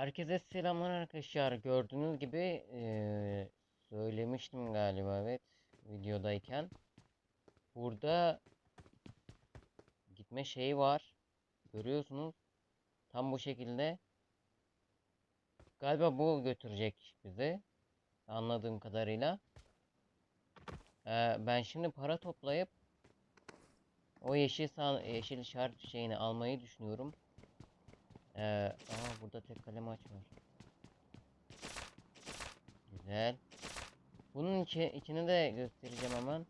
Herkese selamlar arkadaşlar. Gördüğünüz gibi eee, söylemiştim galiba evet videodayken. Burada gitme şeyi var. Görüyorsunuz. Tam bu şekilde. Galiba bu götürecek bizi. Anladığım kadarıyla. Eee, ben şimdi para toplayıp o yeşil yeşil şart şeyini almayı düşünüyorum. Ee, aa burada tek kalem aç var. Güzel. Bunun içi, içini de göstereceğim hemen.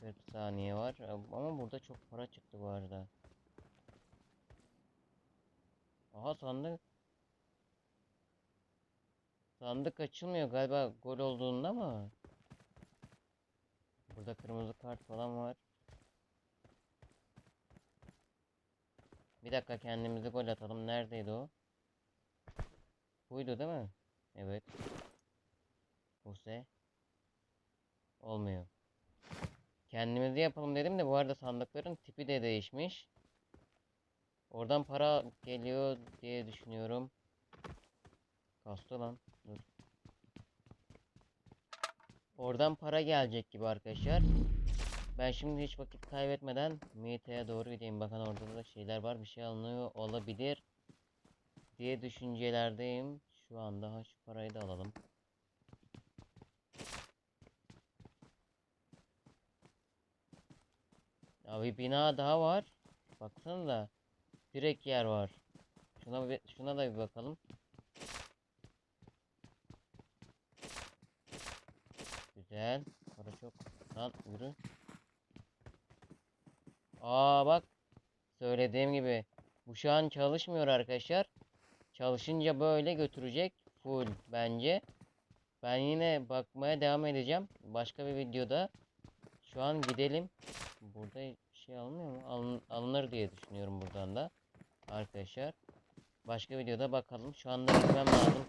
40 saniye var ama burada çok para çıktı bu arada. Aha sandık. Sandık açılmıyor galiba gol olduğunda mı? Burada kırmızı kart falan var. Bir dakika kendimizi gol atalım. Neredeydi o? Buydu değil mi? Evet. Buse. Olmuyor. Kendimizi yapalım dedim de bu arada sandıkların tipi de değişmiş. Oradan para geliyor diye düşünüyorum. Kastı lan. Dur. Oradan para gelecek gibi arkadaşlar. Ben şimdi hiç vakit kaybetmeden Meeta'ya doğru gideyim. Bakın orada da şeyler var. Bir şey alınıyor olabilir diye düşüncelerdeyim. Şu anda ha şu parayı da alalım. Ya bir bina daha var. Baksanıza. Direkt yer var. Şuna şuna da bir bakalım. Güzel. Para çok. Lan yürü. Aa bak. Söylediğim gibi. Bu şu an çalışmıyor arkadaşlar. Çalışınca böyle götürecek. Full bence. Ben yine bakmaya devam edeceğim. Başka bir videoda. Şu an gidelim. Burada şey alınmıyor mu? Alın, alınır diye düşünüyorum buradan da. Arkadaşlar. Başka videoda bakalım. Şu anda gitmem lazım.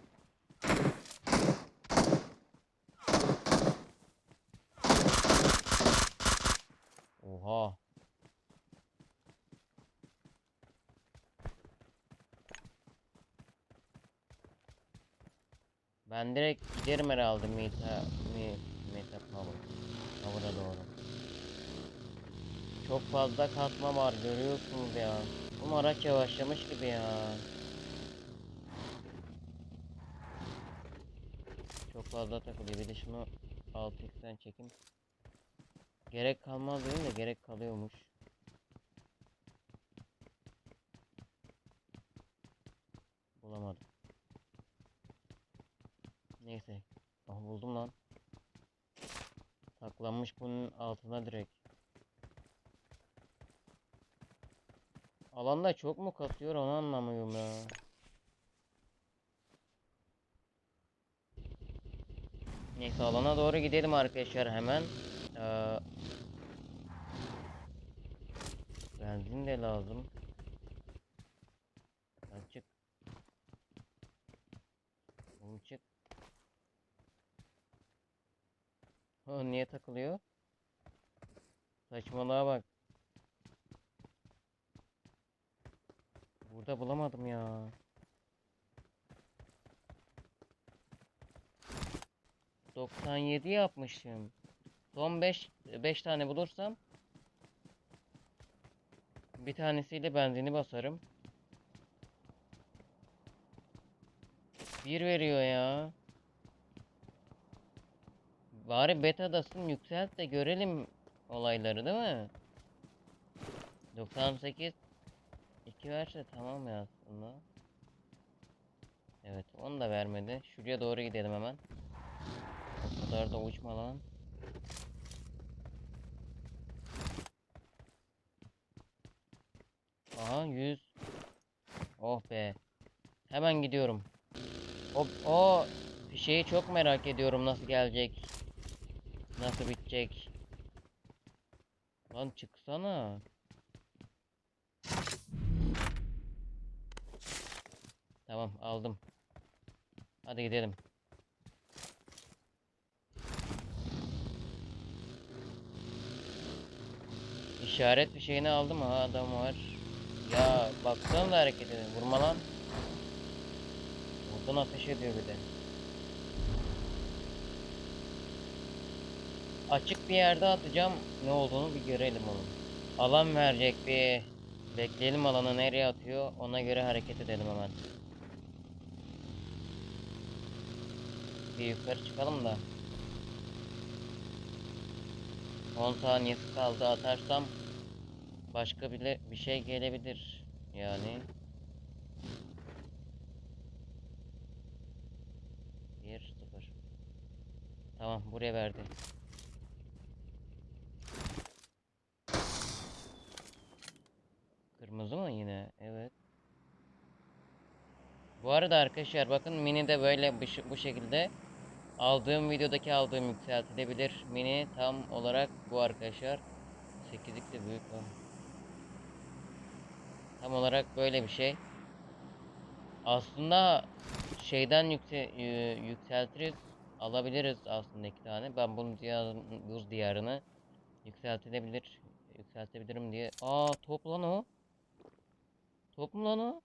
Oha. Ben direkt giderim herhalde Meta Meta Power. Power'a doğru. Çok fazla katma var görüyorsunuz ya. Bu araç yavaşlamış gibi ya. Çok fazla takılıyor. Bir de şunu 6x'ten çekeyim. Gerek kalmaz değil de gerek kalıyormuş. Bulamadım. Neyse. Ah buldum lan. Saklanmış bunun altına direkt. Alanda çok mu kasıyor onu anlamıyorum ya. Neyse alana doğru gidelim arkadaşlar hemen. Ee, benzin de lazım. Ha, niye takılıyor? Saçmalığa bak. Burada bulamadım ya. Doksan yedi yapmışım. Son 5 5 tane bulursam bir tanesiyle benzini basarım. Bir veriyor ya. Bari betadasın yükselt de görelim olayları değil mi? 98 2 verse tamam ya aslında. Evet onu da vermedi. Şuraya doğru gidelim hemen. O kadar da uçma lan. Aha 100. Oh be. Hemen gidiyorum. O, o şeyi çok merak ediyorum nasıl gelecek. Nasıl bitecek. Lan çıksana. Tamam aldım. Hadi gidelim. İşaret bir şeyini aldım ha adam var. Ya bak Baksana da hareket ediyor. Vurma lan. Buradan ateş ediyor bir de. Açık bir yerde atacağım. Ne olduğunu bir görelim onun. Alan verecek bir. Bekleyelim alanı nereye atıyor. Ona göre hareket edelim hemen. Bir yukarı çıkalım da. 10 saniyesi kaldı atarsam başka bile bir şey gelebilir. Yani bir sıfır. Tamam buraya verdi. Kırmızı mı yine? Evet. Bu arada arkadaşlar bakın mini de böyle bu, şekilde aldığım videodaki aldığım yükseltilebilir mini tam olarak bu arkadaşlar 8'lik de büyük. Tam olarak böyle bir şey. Aslında şeyden yükse yü- yükseltiriz alabiliriz aslında iki tane. Ben bunu diyarın, buz diyarını yükseltilebilir yükseltebilirim diye. Aa top lan o. Top mu lan o?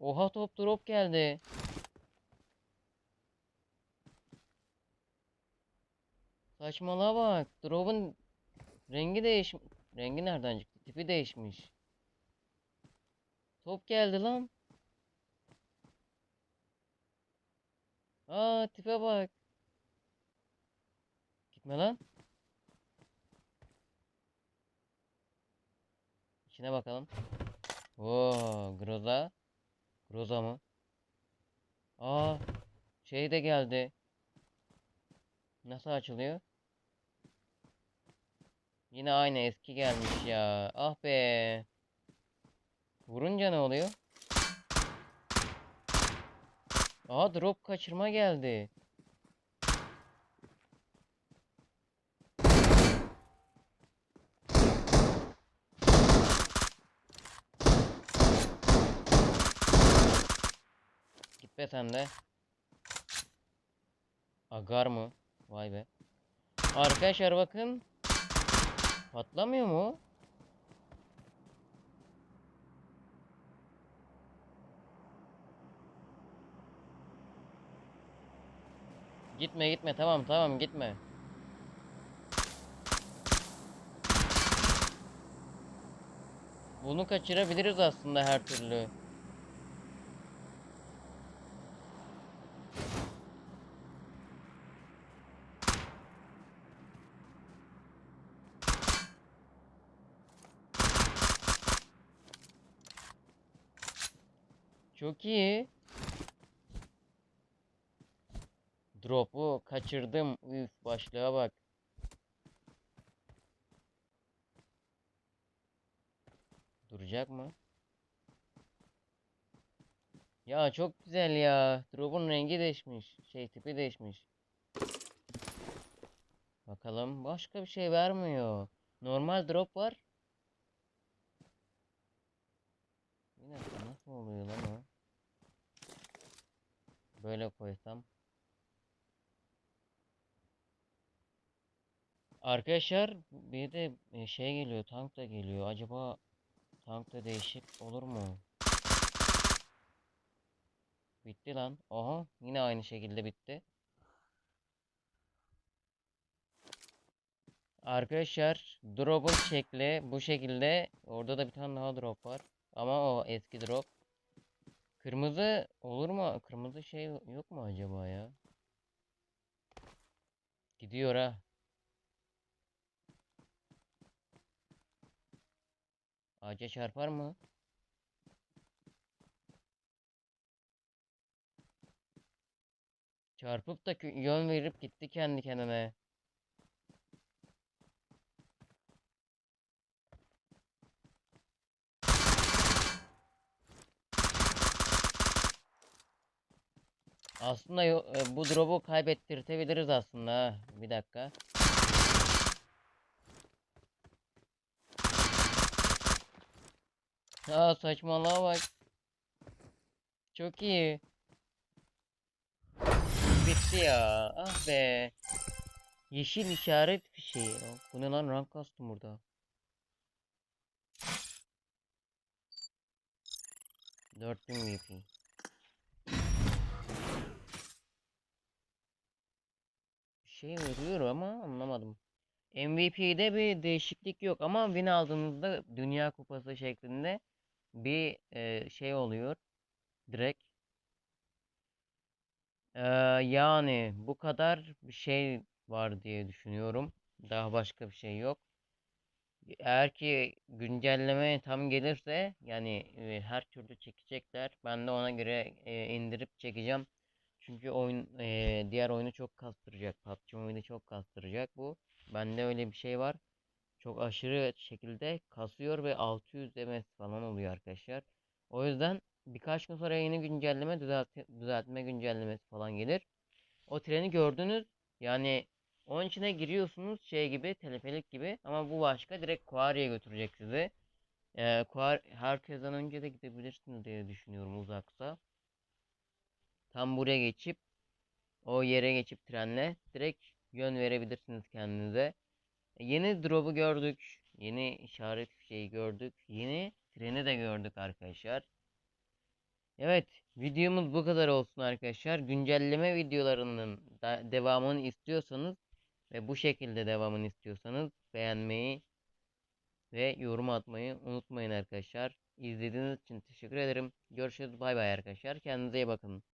Oha top drop geldi. Saçmalığa bak. Drop'un rengi değiş rengi nereden çıktı? Tipi değişmiş. Top geldi lan. Aa tipe bak. Gitme lan. İçine bakalım. Oo, Groza. Groza mı? Aa, şey de geldi. Nasıl açılıyor? Yine aynı eski gelmiş ya. Ah be. Vurunca ne oluyor? Aa drop kaçırma geldi. Sen de. Agar mı? Vay be. Arkadaşlar bakın. Patlamıyor mu? Gitme gitme tamam tamam gitme. Bunu kaçırabiliriz aslında her türlü. Çok iyi. Drop'u kaçırdım. Üf başlığa bak. Duracak mı? Ya çok güzel ya. Drop'un rengi değişmiş. Şey tipi değişmiş. Bakalım. Başka bir şey vermiyor. Normal drop var. Bir dakika nasıl oluyor lan o? Böyle koysam. Arkadaşlar bir de e, şey geliyor tank da geliyor. Acaba tank da değişik olur mu? Bitti lan. Aha yine aynı şekilde bitti. Arkadaşlar drop'un şekli bu şekilde. Orada da bir tane daha drop var. Ama o eski drop. Kırmızı olur mu? Kırmızı şey yok mu acaba ya? Gidiyor ha. Ağaca çarpar mı? Çarpıp da yön verip gitti kendi kendine. Aslında e, bu drop'u kaybettirtebiliriz aslında. Bir dakika. Aa saçmalığa bak. Çok iyi. Bitti ya. Ah be. Yeşil işaret fişeği. Bu ne lan rank kastım burada. 4000 VP. Şey veriyor ama anlamadım. MVP'de bir değişiklik yok ama win aldığınızda Dünya Kupası şeklinde bir e, şey oluyor. Direkt. Ee, yani bu kadar bir şey var diye düşünüyorum. Daha başka bir şey yok. Eğer ki güncelleme tam gelirse yani e, her türlü çekecekler. Ben de ona göre e, indirip çekeceğim. Çünkü oyun e, diğer oyunu çok kastıracak. PUBG oyunu çok kastıracak bu. Bende öyle bir şey var. Çok aşırı şekilde kasıyor ve 600 ms falan oluyor arkadaşlar. O yüzden birkaç gün sonra yeni güncelleme düzelt düzeltme güncellemesi falan gelir. O treni gördünüz. Yani onun içine giriyorsunuz şey gibi telefelik gibi ama bu başka direkt Quarry'e götürecek sizi. Ee, Quarry, herkesten önce de gidebilirsiniz diye düşünüyorum uzaksa. Tam buraya geçip o yere geçip trenle direkt yön verebilirsiniz kendinize. E, Yeni drop'u gördük. Yeni işaret şeyi gördük. Yeni treni de gördük arkadaşlar. Evet, videomuz bu kadar olsun arkadaşlar. Güncelleme videolarının devamını istiyorsanız ve bu şekilde devamını istiyorsanız beğenmeyi ve yorum atmayı unutmayın arkadaşlar. İzlediğiniz için teşekkür ederim. Görüşürüz. Bay bay arkadaşlar. Kendinize iyi bakın.